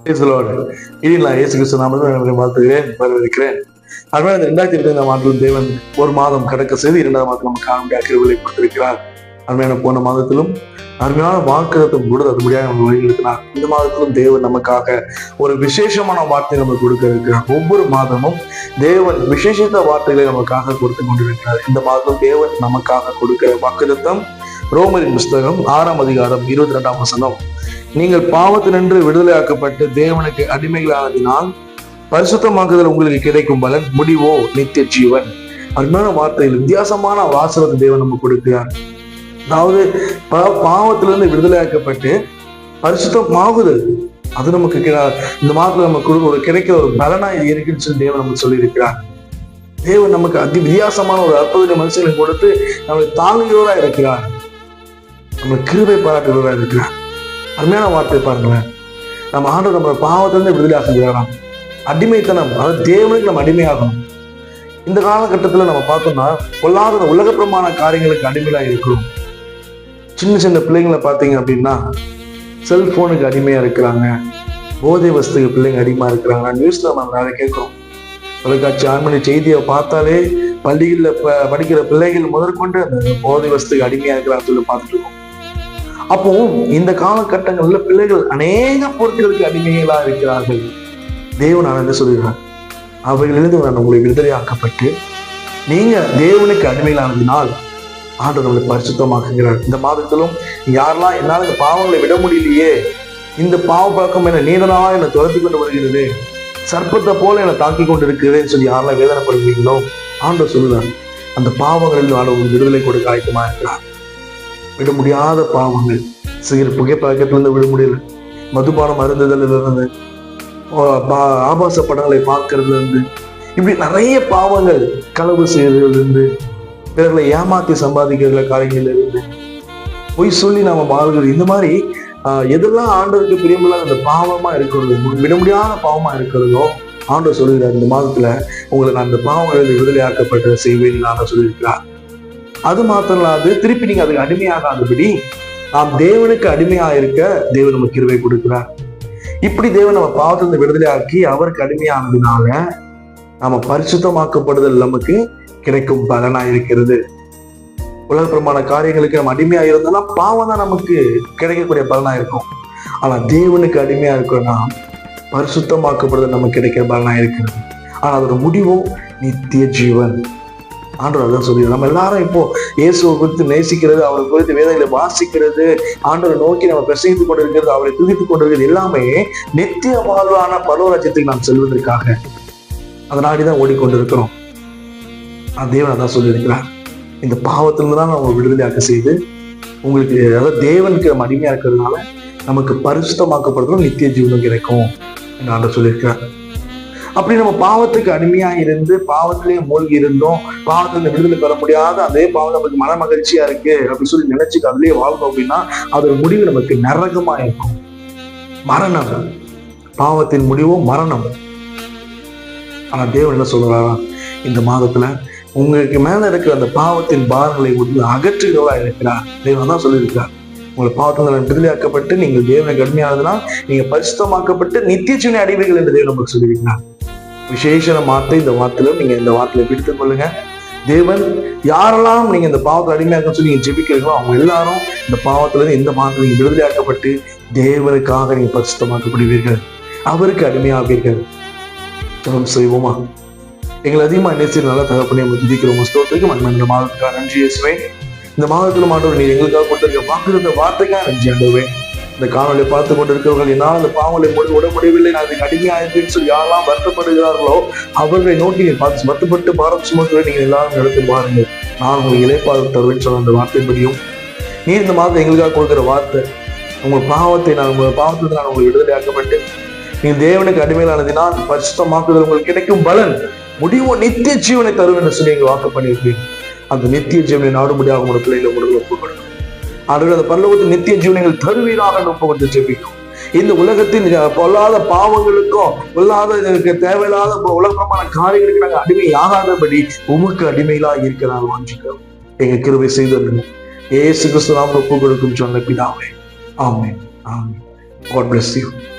இனி நான் இயேசு கிறிஸ்து நாமத்தில் வாழ்த்துகிறேன் வரவேற்கிறேன். இந்த ரெண்டாயிரத்தி இருபத்தி ஆண்டிலும் தேவன் ஒரு மாதம் கடக்க செய்து இரண்டாவது மாதம் நமக்கு காண கிருவிலை கொடுத்திருக்கிறார். அருமையான போன மாதத்திலும் அருமையான வாக்குறத்தை கூட அது முடியாது நம்ம வழிநடத்தினார். இந்த மாதத்திலும் தேவன் நமக்காக ஒரு விசேஷமான வார்த்தை நமக்கு கொடுக்க இருக்கிறார். ஒவ்வொரு மாதமும் தேவன் விசேஷித்த வார்த்தைகளை நமக்காக கொடுத்து கொண்டிருக்கிறார். இந்த மாதம் தேவன் நமக்காக கொடுக்கிற வாக்குத்தம் ரோமரின் புஸ்தகம் ஆறாம் அதிகாரம் இருபத்தி ரெண்டாம் வசனம். நீங்கள் பாவத்தினின்று விடுதலையாக்கப்பட்டு தேவனுக்கு அடிமைகளானதினால் பரிசுத்தமாக்குதல் உங்களுக்கு கிடைக்கும் பலன். முடிவோ நித்திய ஜீவன் அருமையான வார்த்தையில் வித்தியாசமான வாசகத்தை தேவன் நமக்கு கொடுக்கிறார். அதாவது பாவத்திலிருந்து விடுதலையாக்கப்பட்டு பரிசுத்தமாகுதல். அது நமக்கு இந்த மாதத்துல நமக்கு ஒரு கிடைக்கிற ஒரு பலனா இது இருக்குன்னு சொல்லி தேவன் நமக்கு சொல்லியிருக்கிறார். தேவன் நமக்கு அதி வித்தியாசமான ஒரு அற்புத மனுஷங்களை கொடுத்து நம்மளை தாங்குகிறவராக இருக்கிறார். நம்ம கிருபை பாராட்டுகிறவரா இருக்கிறார். அருமையான வார்த்தை பாருங்களேன். நம்ம ஆண்டு நம்ம பாவத்திலிருந்து விடுதலை செஞ்சுக்கலாம் அடிமைத்தனம் அதாவது தேவனுக்கு நம்ம அடிமையாகணும். இந்த காலகட்டத்தில் நம்ம பார்த்தோம்னா பொல்லாத உலகப்பிரமான காரியங்களுக்கு அடிமையாக இருக்கிறோம். சின்ன சின்ன பிள்ளைங்களை பார்த்தீங்க அப்படின்னா செல்போனுக்கு அடிமையாக இருக்கிறாங்க. போதை வஸ்துக்கு பிள்ளைங்க அதிகமாக இருக்கிறாங்க. நியூஸில் நம்ம நிறைய கேட்குறோம். தொலைக்காட்சி ஆண் செய்தியை பார்த்தாலே பள்ளிகளில் ப- படிக்கிற பிள்ளைகள் முதற்கொண்டு அந்த போதை வஸ்துக்கு அடிமையாக இருக்கிறாங்க சொல்லி பார்த்துட்டு இருக்கோம். அப்போ இந்த காலகட்டங்களில் பிள்ளைகள் அநேக பொருட்களுக்கு அடிமைகளாக இருக்கிறார்கள். தேவன் நான் என்ன சொல்லுகிறேன் அவைகளிலிருந்து நான் உங்களை விடுதலையாக்கப்பட்டு நீங்க தேவனுக்கு அடிமையிலானதினால் ஆண்டு நம்மளை பரிசுத்தமாக்குகிறார். இந்த மாதத்திலும் யாரெல்லாம் என்னால் இந்த பாவங்களை விட முடியலையே இந்த பாவ பழக்கம் என்ன நீண்டனா என்னை துரத்தி கொண்டு வருகிறது சர்ப்பத்தை போல என்னை தாக்கி கொண்டு இருக்கிறதுன்னு சொல்லி யாரெல்லாம் வேதனைப்படுகிறீங்களோ ஆண்டு சொல்லுறார் அந்த பாவங்களில் நான் உங்களுக்கு விடுதலை கொடுக்க ஆயத்தமாக இருக்கிறார். விட முடியாத பாவங்கள். சிகரெட் புகைப்பழக்கத்திலிருந்து விட முடியல. மதுபானம் அருந்துதல் இருந்தது பா- ஆபாச படங்களை பார்க்கறதுல இருந்து இப்படி நிறைய பாவங்கள் களவு செய்யறதுல இருந்து பிறர்களை ஏமாத்தி சம்பாதிக்கிற காரியங்கள்ல இருந்து பொய் சொல்லி நாம வாழ்கிறது இந்த மாதிரி எதெல்லாம் ஆண்டவருக்கு பிரியமில்லாத அந்த பாவமா இருக்கிறதோ விட முடியாத பாவமா இருக்கிறதோ ஆண்டவர் சொல்லுகிறார் இந்த மாதத்துல உங்களை நான் அந்த பாவங்கள் விடுதலையாக்கப்பட்ட செய்வேன் நான் சொல்லியிருக்கிறார். அது மாத்திரம் இல்லாது திருப்பி நீங்க அதுக்கு அடிமையாகாதபடி நாம் தேவனுக்கு அடிமையா இருக்க தேவன் நமக்கு கிருவை கொடுக்கிறார். இப்படி தேவன் நம்ம பாவத்திலிருந்து விடுதலையாக்கி அவருக்கு அடிமையானதுனால நாம பரிசுத்தமாக்கப்படுதல் நமக்கு கிடைக்கும் பலனா இருக்கிறது. உலகப்பிரமான காரியங்களுக்கு நம்ம அடிமையா இருந்தோம்னா பாவம் தான் நமக்கு கிடைக்கக்கூடிய பலனா இருக்கும். ஆனா தேவனுக்கு அடிமையா இருக்கிறோம்னா பரிசுத்தமாக்கப்படுதல் நமக்கு கிடைக்கிற பலனா இருக்கிறது. ஆனா அதோட முடிவும் நித்திய ஜீவன். ஆண்டவர் அதான் சொல்லி நம்ம எல்லாரும் இப்போ இயேசுவை குறித்து நேசிக்கிறது அவரை குறித்து வேதங்களை வாசிக்கிறது ஆண்டவரை நோக்கி நம்ம பிரசங்கித்துக் கொண்டிருக்கிறது அவரை துதித்துக் கொண்டிருக்கிறது எல்லாமே நித்திய வாழ்வான பரவராஜ்யத்துக்கு நாம் செல்வதற்காக அதனாடி தான் ஓடிக்கொண்டிருக்கிறோம் தேவன் அதான் சொல்லியிருக்கிறார். இந்த பாவத்திலிருந்து தான் நம்ம விடுதலையாக்க செய்து உங்களுக்கு அதாவது தேவனுக்கு நம்ம அடிமையா இருக்கிறதுனால நமக்கு பரிசுத்தமாக்கப்படுறதும் நித்திய ஜீவனம் கிடைக்கும் என்று ஆண்டு சொல்லியிருக்கிறார். அப்படி நம்ம பாவத்துக்கு அடிமையா இருந்து பாவத்திலேயே மூழ்கி இருந்தோம் பாவத்துல விடுதலை பெற முடியாத அதே பாவம் நமக்கு மன மகிழ்ச்சியா இருக்கு அப்படின்னு சொல்லி நினைச்சு அதுலயே வாழ்ந்தோம் அப்படின்னா அதோட முடிவு நமக்கு நரகமா இருக்கும். மரணம். பாவத்தின் முடிவும் மரணம். ஆனா தேவன் என்ன சொல்றாரா? இந்த மாதத்துல உங்களுக்கு மேல இருக்கிற அந்த பாவத்தின் பாரங்களை வந்து அகற்றுகிறவரா இருக்கிறார். தேவன் தான் சொல்லியிருக்கிறார். உங்களை பாவத்தில் விடுதலையாக்கப்பட்டு நீங்கள் தேவனை கடுமையானதுனா நீங்க பரிசுத்தமாக்கப்பட்டு நித்திய ஜீவனை அடைவீர்கள் என்று தேவன் நமக்கு சொல்லியிருக்கிறார். விசேஷன வார்த்தை இந்த வார்த்தையில நீங்க இந்த வார்த்தையில பிடித்துக் கொள்ளுங்க. தேவன் யாரெல்லாம் நீங்க இந்த பாவத்தை அடிமையாக சொல்லி நீங்க ஜெபிக்கிறீங்களோ அவங்க எல்லாரும் இந்த பாவத்துல இருந்து இந்த மாதத்துல நீங்க விடுதலையாக்கப்பட்டு தேவனுக்காக நீங்க பரிசுத்தமாக்கப்படுவீர்கள். அவருக்கு அடிமையாவீர்கள். ஜெபம் செய்வோமா? எங்களை அதிகமாக நேசித்து நல்லா தகப்பனே நம்ம துதிக்கிறோம். ஸ்தோத்திற்கு மண்மன் இந்த மாதத்துக்காக நன்றி இயேசுவேன் இந்த மாதத்தில் மாட்டோம் நீ எங்களுக்காக கொடுத்துருக்க வாக்குறுத்த வார்த்தைக்காக நன்றி ஆண்டவே இந்த காணொலியை பார்த்து கொண்டிருக்கிறவர்கள் என்னால் அந்த பாவங்களை முடி விட முடியவில்லை நான் அதுக்கு அடிமையாயிருக்கேன்னு சொல்லி யாரெல்லாம் வருத்தப்படுகிறார்களோ அவர்களை நோக்கி நீங்கள் பார்த்து வருத்தப்பட்டு பாரம் சுமக்கிறேன் நீங்கள் எல்லாரும் நடத்தி பாருங்கள். நான் உங்களுக்கு இழைப்பாளர் தருவேன்னு சொன்ன அந்த வார்த்தைப்படியும் நீ இந்த மாதம் எங்களுக்காக கொடுக்குற வார்த்தை உங்கள் பாவத்தை நான் உங்கள் பாவத்திலிருந்து நான் உங்களுக்கு விடுதலையாக்கப்பட்டு நீ தேவனுக்கு அடிமையிலானதினால் பரிசுத்தமாக்குதல் உங்களுக்கு கிடைக்கும் பலன். முடிவு நித்திய ஜீவனை தரும் என்று சொல்லி எங்கள் வாக்கு பண்ணியிருக்கீங்க அந்த நித்திய ஜீவனை நாடுபடியாக உங்களோட பிள்ளைகளை உங்களுக்கு ஒப்பு அந்த பரலோகத்தில் நித்திய ஜீவனங்கள் தருவீராக என்று வந்து ஜெபிக்கும் இந்த உலகத்தின் பொல்லாத பாவங்களுக்கும் பொல்லாத தேவையில்லாத உலகமான காரியங்களுக்கு நாங்கள் அடிமை ஆகாதபடி உமக்கு அடிமைகளா இருக்கிறாங்க வாஞ்சிக்கிறோம். எங்க கிருவை செய்தது ஏசு கிறிஸ்து நாம் ஒப்பு கொடுக்கும் சொன்ன பிதாவே. ஆமே ஆமே God bless you.